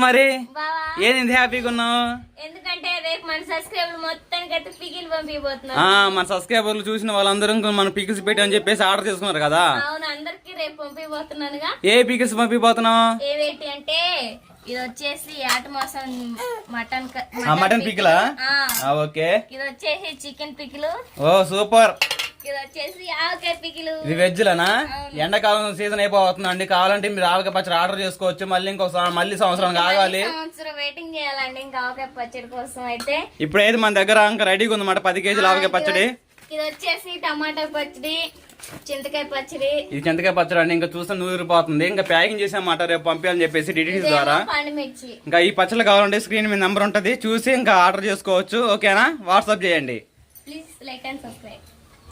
మరి? ఏంది హ్యాపీగా ఉన్నావు? ఎందుకంటే రేపు మన సబ్స్క్రైబర్ మొత్తానికి అయితే పిగిల్ పంపిపోతున్నాం ఆ, మన సబ్స్క్రైబర్లు చూసిన వాళ్ళందరూ మన పికిల్స్ పెట్టని చెప్పేసి ఆర్డర్ చేసుకున్నారు కదా? అవును అందరికి రేపు పంపిపోతున్నానుగా ఏ పికిల్స్ పంపిపోతున్నావు ఏవేంటి అంటే ఇది వచ్చేసి ఆట మాసం మటన్ మటన్ పికిలా ఓకే. ఇది వచ్చేసి చికెన్ పికిలు ఓ సూపర్. ఇది వచ్చేసి ఆవకాయ పికిలు ఇది వెజ్ లనా ఎండాకాలం సీజన్ అయిపోతుంది అండి. కావాలంటే మీరు ఆవకాయ పచ్చడి ఆర్డర్ చేసుకోవచ్చు. మళ్ళీ ఇంకొక మళ్ళీ సంవత్సరం కావాలి. సంవత్సరం వెయిటింగ్ చేయాలండి ఇంకా ఆవకాయ పచ్చడి కోసం అయితే. ఇప్పుడు ఏది మన దగ్గర? ఇంకా రెడీగా ఉందన్నమాట. పది కేజీలు ఆవకాయ పచ్చడి. ఇది వచ్చేసి టమాటా పచ్చడి చింతకాయ పచ్చడి. ఇది చింతకాయ పచ్చడి అండి. ఇంకా చూస్తే నూరిపోతుంది. ఇంకా ప్యాకింగ్ చేసామాట రేపు పంపించాలని చెప్పేసి డిటీస్ ద్వారా. ఇంకా ఈ పచ్చళ్ళు కావాలంటే స్క్రీన్ మీద నెంబర్ ఉంటుంది. చూసి ఇంకా ఆర్డర్ చేసుకోవచ్చు. ఓకేనా? వాట్సాప్ చేయండి. ప్లీజ్ లైక్ అండ్ సబ్స్క్రైబ్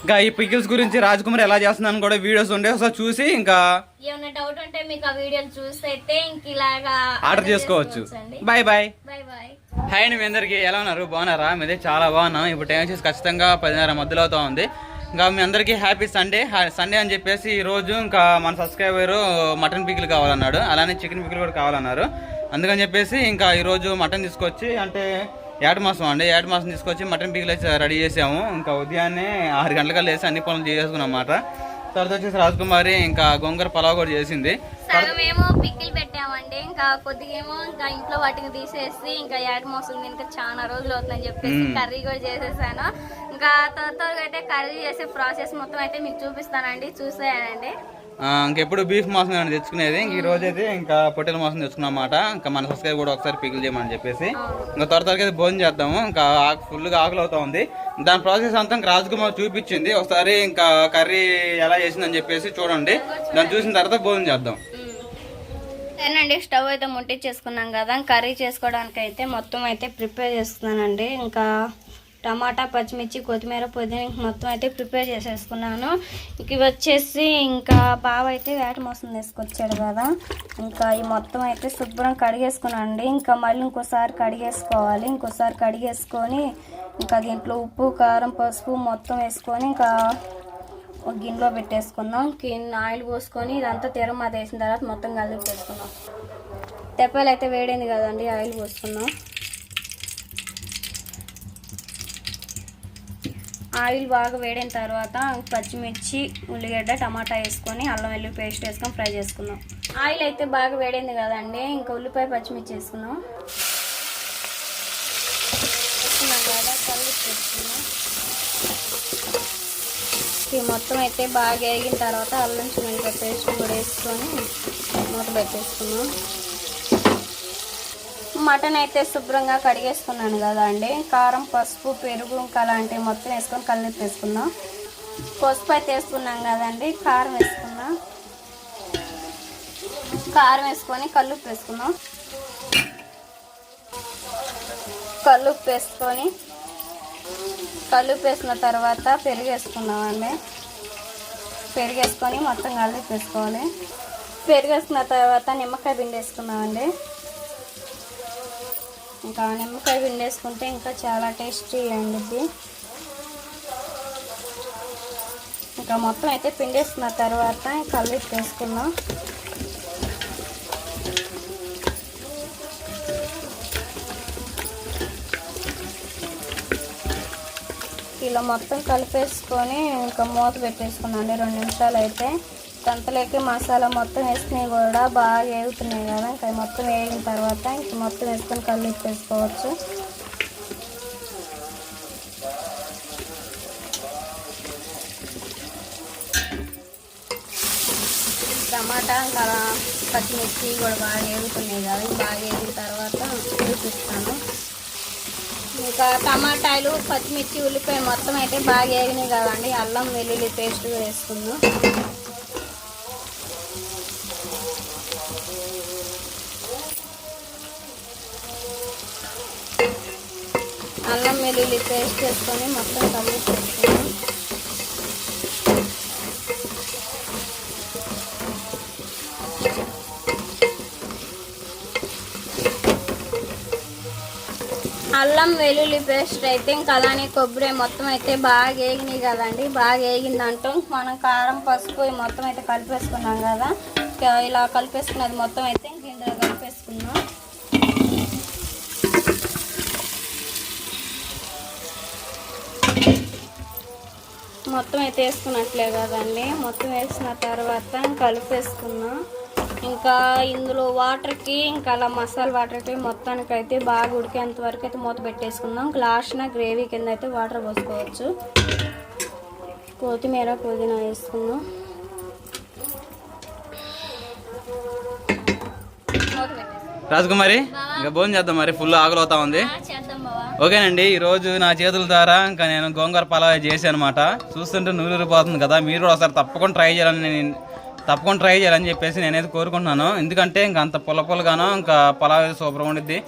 ఇంకా ఈ పికిల్స్ గురించి రాజకుమార్ ఎలా చేస్తున్నాను కూడా వీడియోస్ ఉండే ఒకసారి చూసి ఇంకా ఏమైనా డౌట్ ఉంటే మీకు ఆ వీడియోలు చూస్తే ఇంక ఇలాగా ఆర్డర్ చేసుకోవచ్చు. Bye bye bye bye hi అండి మీ అందరికి. ఎలా ఉన్నారు? బాగున్నారా? మీదే చాలా బాగున్నాం. ఇప్పుడు టైం వచ్చేసి ఖచ్చితంగా పదిన్నర మధ్యలో అవుతా ఉంది. ఇంకా మీ అందరికీ హ్యాపీ సండే సండే అని చెప్పేసి ఈ రోజు ఇంకా మన సబ్స్క్రైబర్ మటన్ పికిల్ కావాలన్నాడు. అలానే చికెన్ పికిల్ కూడా కావాలన్నారు. అందుకని చెప్పేసి ఇంకా ఈ రోజు మటన్ తీసుకొచ్చి అంటే ఏట మాసం అండి ఏట మాసం తీసుకొచ్చి మటన్ పికిల్ రెడీ చేసాము. ఇంకా ఉదయాన్నే ఆరు గంటలకల్లా వేసి అన్ని పనులు చేసేసుకున్నాం అన్నమాట. తర్వాత వచ్చేసి రాజకుమారి ఇంకా గోంగూర పలావ్ కూడా చేసింది. పిక్కిలు పెట్టామండి ఇంకా కొద్దిగా ఏమో ఇంకా ఇంట్లో వాటిని తీసేసి ఇంకా యాడ్ మోస్తుంది ఇంకా చాలా రోజులు అవుతుందని చెప్పేసి. కర్రీ కూడా చేసేసాను. ఇంకా త్వర త్వరగా అయితే కర్రీ చేసే ప్రాసెస్ మొత్తం అయితే మీకు చూపిస్తానండి చూసేయాలండి. ఆ, ఇంకెప్పుడు బీఫ్ మాసం ఏమైనా తెచ్చుకునేది? ఇంక ఈ రోజు అయితే ఇంకా పొట్టెల మాసం తెచ్చుకున్నాం ఇంకా మన సబ్స్క్రైబ్ కూడా ఒకసారి పికిల్ చేయమని చెప్పేసి. ఇంకా త్వర త్వరగా అయితే భోజనం చేద్దాము. ఇంకా ఆకు ఫుల్గా ఆకులు అవుతా ఉంది. దాని ప్రాసెస్ అంతా ఇంకా రాజకుమార్ చూపించింది. ఒకసారి ఇంకా కర్రీ ఎలా చేసిందని చెప్పేసి చూడండి. దాన్ని చూసిన తర్వాత భోజనం చేద్దాం. సరేనండి స్టవ్ అయితే ముట్టించేసుకున్నాం కదా. కర్రీ చేసుకోవడానికి అయితే మొత్తం అయితే ప్రిపేర్ చేస్తున్నానండి ఇంకా టమాటా పచ్చిమిర్చి కొత్తిమీర పుదీనా మొత్తం అయితే ప్రిపేర్ చేసేసుకున్నాను. ఇక ఇవి వచ్చేసి ఇంకా బావ అయితే వేట మోసం తీసుకొచ్చాడు కదా. ఇంకా ఈ మొత్తం అయితే శుభ్రం కడిగేసుకున్నానండి. ఇంకా మళ్ళీ ఇంకోసారి కడిగేసుకోవాలి. ఇంకోసారి కడిగేసుకొని ఇంకా దీంట్లో ఉప్పు కారం పసుపు మొత్తం వేసుకొని ఇంకా ఒక గిన్నెలో పెట్టేసుకుందాం. గిన్నె ఆయిల్ పోసుకొని ఇదంతా తెరమాత వేసిన తర్వాత మొత్తం కలిపి పెట్టుకుందాం తెప్పలు అయితే వేడైంది కదండి ఆయిల్ పోసుకుందాం. ఆయిల్ బాగా వేడిన తర్వాత పచ్చిమిర్చి ఉల్లిగడ్డ టమాటా వేసుకొని అల్లం వెల్లుల్లి పేస్ట్ వేసుకొని ఫ్రై చేసుకుందాం. ఆయిల్ అయితే బాగా వేడింది కదండి ఇంకా ఉల్లిపాయ పచ్చిమిర్చి వేసుకుందాం. వేసుకున్నాం కలిపి ఈ మొత్తం అయితే బాగా వేగిన తర్వాత అల్లం చిన్న పేస్ట్ కూడా వేసుకొని మూత పెట్టేసుకున్నాం మటన్ అయితే శుభ్రంగా కడిగేసుకున్నాను కదా అండి. కారం పసుపు పెరుగు ఇంకా అలాంటివి మొత్తం వేసుకొని కలిపి వేసుకుందాం పసుపు అయితే వేసుకున్నాం కదండి కారం వేసుకున్నాం కారం వేసుకొని కల్లుప్పు వేసుకుందాం కల్లుప్పు వేసుకొని కల్లుప్పు వేసిన తర్వాత పెరుగు వేసుకున్నామండి పెరుగు వేసుకొని మొత్తం కలిపి వేసుకోవాలి పెరుగు వేసుకున్న తర్వాత నిమ్మకాయ పిండి వేసుకున్నామండి ఇంకా నిమ్మకాయ పిండేసుకుంటే ఇంకా చాలా టేస్టీ అండి ఇంకా మొత్తం అయితే పిండి వేసుకున్న తర్వాత కలిపి వేసుకున్నాం ఇలా మొత్తం కలిపేసుకొని ఇంకా మూత పెట్టేసుకున్నాను రెండు నిమిషాలు అయితే. తంతలోకి మసాలా మొత్తం వేసినవి కూడా బాగా వేగుతున్నాయి కదా. ఇంకా మొత్తం వేగిన తర్వాత ఇంక మొత్తం వేసుకొని కళ్ళు ఇప్పేసుకోవచ్చు టమాటా ఇంకా పచ్చిమిర్చి కూడా బాగా వేగుతున్నాయి కదా. బాగా వేగిన తర్వాత చూపిస్తాను. ఇంకా టమాటాలు పచ్చిమిర్చి ఉల్లిపాయ మొత్తం అయితే బాగా వేగినాయి కదండి. అల్లం వెల్లుల్లి పేస్ట్ వేసుకుందాం. అల్లం వెల్లుల్లి పేస్ట్ వేసుకొని మొత్తం కలిపి అల్లం వెల్లుల్లి పేస్ట్ అయితే ఇంకా అలానే కొబ్బరి మొత్తం అయితే బాగా వేగినాయి కదండి. బాగా వేగిందంటూ మనం కారం పసుపు మొత్తం అయితే కలిపేసుకున్నాం కదా. ఇలా కలిపేసుకున్నది మొత్తం అయితే ఇంక ఇందులో కలిపేసుకున్నాం మొత్తం అయితే వేసుకున్నట్లే కదండి. మొత్తం వేసిన తర్వాత కలిపేసుకున్నా. ఇంకా ఇందులో వాటర్కి ఇంకా అలా మసాలా వాటర్కి మొత్తానికి అయితే బాగా ఉడికేంత వరకు అయితే మూత పెట్టేసుకుందాం. లాస్ట్న గ్రేవీ కింద అయితే వాటర్ పోసుకోవచ్చు. కొత్తిమీర పుదీనా వేసుకుందాం. రాజకుమారి ఇంకా భోజనం చేద్దాం మరి. ఫుల్ ఆకలి అవుతా ఉంది. ఓకేనండి ఈ రోజు నా చేతుల ద్వారా ఇంకా నేను గోంగూర పలావ్ చేశాను అనమాట చూస్తుంటే నూరిపోతుంది కదా మీరు కూడా ఒకసారి తప్పకుండా ట్రై చేయాలని నేను తప్పకుండా ట్రై చేయాలని చెప్పేసి నేనైతే కోరుకుంటున్నాను. ఎందుకంటే ఇంకా అంత పుల్ల పుల్లగాను ఇంకా పలావ్ అయితే సూపర్ ఉండిద్ది.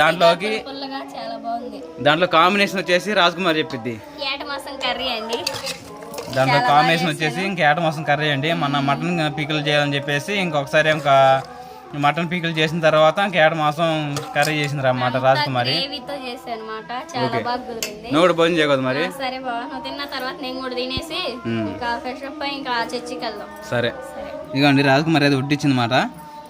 దాంట్లోకి దాంట్లో కాంబినేషన్ వచ్చేసి చెప్పిద్ది. మాసం కర్రీ అండి. దాంట్లో కాంబినేషన్ వచ్చేసి ఇంకా ఏట మాసం కర్రీ అండి. మన మటన్ పీకులు చేయాలని చెప్పేసి ఇంకొకసారి ఇంకా మటన్ పీకులు చేసిన తర్వాత ఇంకా ఏట మాసం కర్రీ చేసింది అన్నమాట రాజకుమారి. నువ్వు కూడా భోజనం చేయకూడదు మరి? సరే నువ్వు తిన్న తర్వాత నేను కూడా తినేసి ఇంకా ఫ్రెష్ అప్ అయి ఇంకా చర్చికి వెళ్దాం. సరే. ఇదిగోండి రాజకుమారి అయితే ఉడ్డిచ్చింది మాట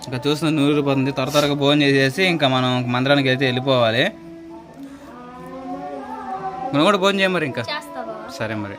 ఇంకా చూస్తున్న నూరిపోతుంది త్వర త్వరగా భోజనం చేసేసి ఇంకా మనం మందిరానికి అయితే వెళ్ళిపోవాలి. మనం కూడా భోజనం చేయం మరి ఇంకా. సరే మరి.